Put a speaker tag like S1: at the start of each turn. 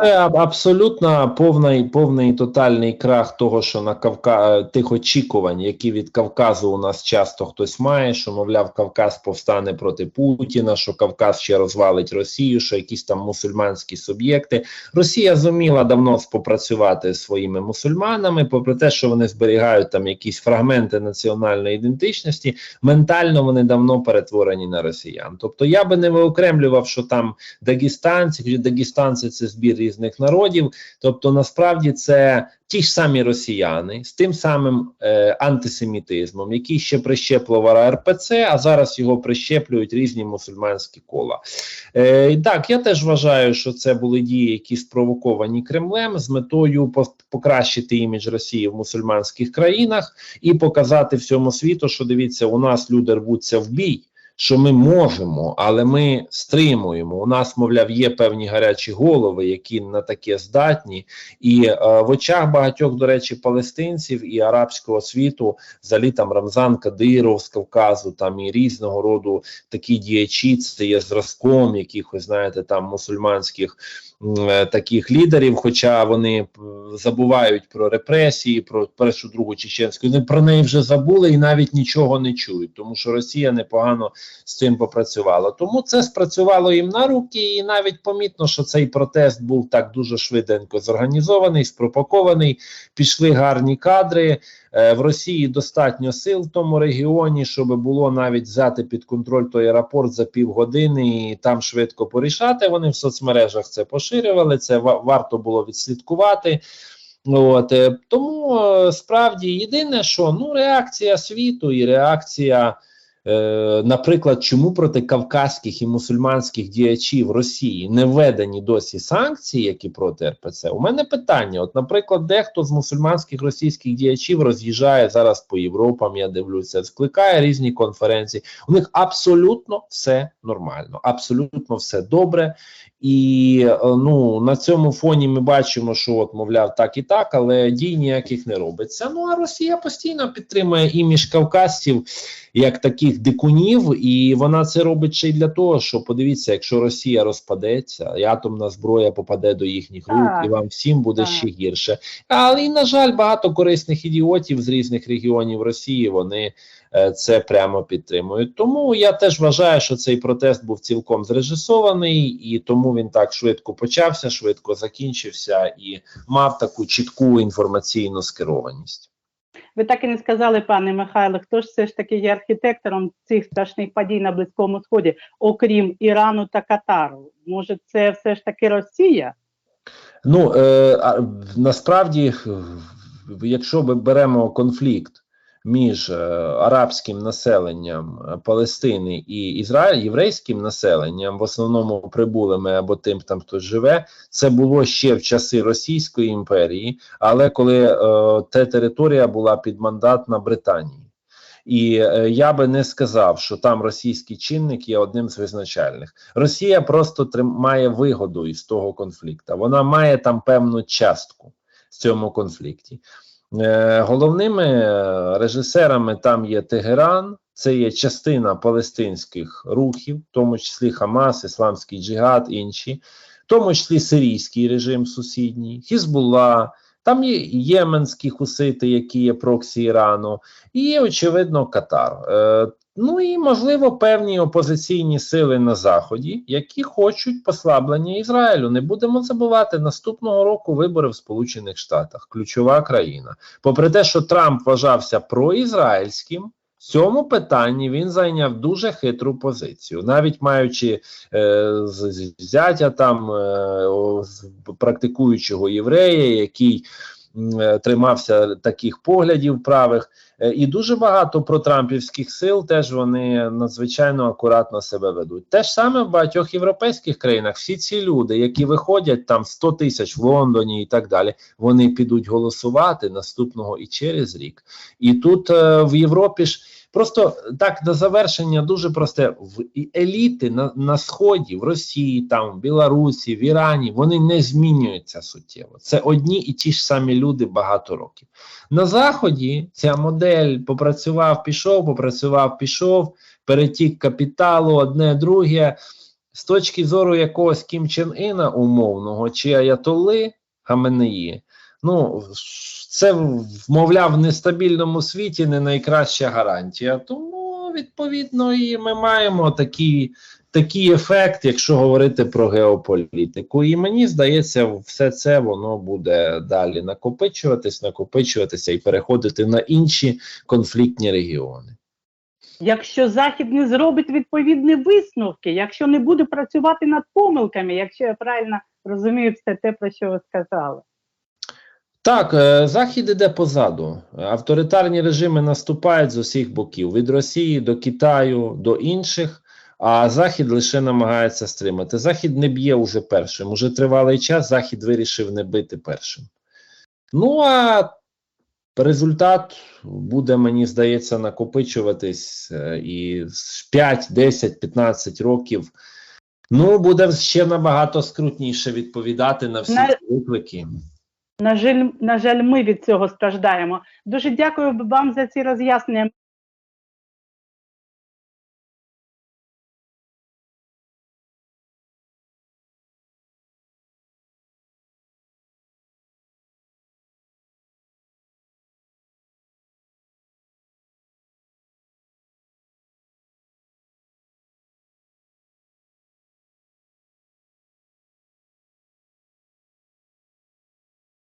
S1: Це абсолютно повний, повний тотальний крах того, що на Кавка... тих очікувань, які від Кавказу у нас часто хтось має, що мовляв, Кавказ повстане проти Путіна, що Кавказ ще розвалить Росію, що якісь там мусульманські суб'єкти. Росія зуміла давно спопрацювати зі своїми мусульманами, попри те, що вони зберігають там якісь фрагменти національної ідентичності, ментально вони давно перетворені на росіян. Тобто я би не виокремлював, що там дагестанці, дагестанці це збір різних народів. Тобто, насправді це ті ж самі росіяни з тим самим е, антисемітизмом, який ще прищеплювала РПЦ, а зараз його прищеплюють різні мусульманські кола. Е, так, я теж вважаю, що це були дії, які спровоковані Кремлем з метою покращити імідж Росії в мусульманських країнах і показати всьому світу, що дивіться, у нас люди рвуться в бій. Що ми можемо, але ми стримуємо. У нас, мовляв, є певні гарячі голови, які на таке здатні, і е, в очах багатьох, до речі, палестинців і арабського світу, взагалі там Рамзан Кадиров з Кавказу, там і різного роду такі діячі, це є зразком якихось, знаєте, там мусульманських таких лідерів, хоча вони е, забувають про репресії, про першу другу чеченську. Вони про неї вже забули і навіть нічого не чують, тому що Росія непогано з цим попрацювала. Тому це спрацювало їм на руки, і навіть помітно, що цей протест був так дуже швиденько зорганізований, спропакований. Пішли гарні кадри. Е, В Росії достатньо сил в тому регіоні, щоб було навіть взяти під контроль той аеропорт за півгодини і там швидко порішати. Вони в соцмережах це поширювали. Це варто було відслідкувати. От е, тому е, справді єдине, що ну реакція світу і реакція. Е, наприклад, чому проти кавказьких і мусульманських діячів Росії не введені досі санкції, які проти РПЦ? У мене питання: от, наприклад, дехто з мусульманських російських діячів роз'їжджає зараз по Європам, я дивлюся, скликає різні конференції. У них абсолютно все нормально, абсолютно все добре. І е, ну на цьому фоні ми бачимо, що от мовляв так і так, але дій ніяких не робиться. Ну а Росія постійно підтримує імідж кавказців як таких дикунів, і вона це робить ще й для того, що подивіться, якщо Росія розпадеться, і атомна зброя попаде до їхніх рук,
S2: Так.
S1: і вам всім буде
S2: Так.
S1: ще гірше. Але і на жаль, багато корисних ідіотів з різних регіонів Росії вони е, це прямо підтримують. Тому я теж вважаю, що цей протест був цілком зрежисований, і тому він так швидко почався, швидко закінчився і мав таку чітку інформаційну скерованість.
S2: Ви так і не сказали, пане Михайло, хто ж все ж таки є архітектором цих страшних подій на Близькому Сході, окрім Ірану та Катару? Може, це все ж таки Росія?
S1: Ну е, насправді, якщо ми беремо конфлікт між е, арабським населенням е, Палестини і Ізраїль, єврейським населенням, в основному прибулими або тим, там хто живе, це було ще в часи Російської імперії, але коли е, та територія була підмандатна Британії. І е, я би не сказав, що там російський чинник є одним з визначальних. Росія просто трим, має вигоду із того конфлікту. Вона має там певну частку в цьому конфлікті. Е, головними е, режисерами там є Тегеран, це є частина палестинських рухів, в тому числі Хамас, Ісламський джигад, інші, в тому числі сирійський режим сусідній, Хізбулла. Там є єменські хусити, які є проксі Ірану, і, очевидно, Катар. Ну і можливо певні опозиційні сили на заході, які хочуть послаблення Ізраїлю. Не будемо забувати наступного року вибори в Сполучених Штатах, ключова країна. Попри те, що Трамп вважався проізраїльським. В цьому питанні він зайняв дуже хитру позицію, навіть маючи е, з- зятя там е, практикуючого єврея, який е, тримався таких поглядів правих, і дуже багато протрампівських сил теж вони надзвичайно акуратно себе ведуть. Те ж саме в багатьох європейських країнах. Всі ці люди, які виходять там 100 тисяч в Лондоні і так далі, вони підуть голосувати наступного і через рік. І тут е, в Європі ж. Просто так на завершення дуже просте в еліти на, на сході, в Росії, там в Білорусі, в Ірані вони не змінюються суттєво. Це одні і ті ж самі люди багато років. На заході ця модель попрацював, пішов, попрацював, пішов, перетік капіталу, одне друге. з точки зору якогось Кім Чен Іна умовного чи Аятоли Хаменеї, ну це мовляв в нестабільному світі не найкраща гарантія. Тому відповідно і ми маємо такий, такий ефект, якщо говорити про геополітику. І мені здається, все це воно буде далі накопичуватись, накопичуватися і переходити на інші конфліктні регіони.
S2: Якщо Захід не зробить відповідні висновки, якщо не буде працювати над помилками, якщо я правильно розумію все те, про що ви сказали.
S1: Так, е, Захід іде позаду. Авторитарні режими наступають з усіх боків: від Росії до Китаю до інших. А Захід лише намагається стримати. Захід не б'є уже першим. Уже тривалий час Захід вирішив не бити першим. Ну а результат буде, мені здається, накопичуватись е, і з 5, 10, 15 років. Ну, буде ще набагато скрутніше відповідати на всі
S2: На-
S1: виклики.
S2: На жаль, на жаль, ми від цього страждаємо. Дуже дякую вам за ці роз'яснення.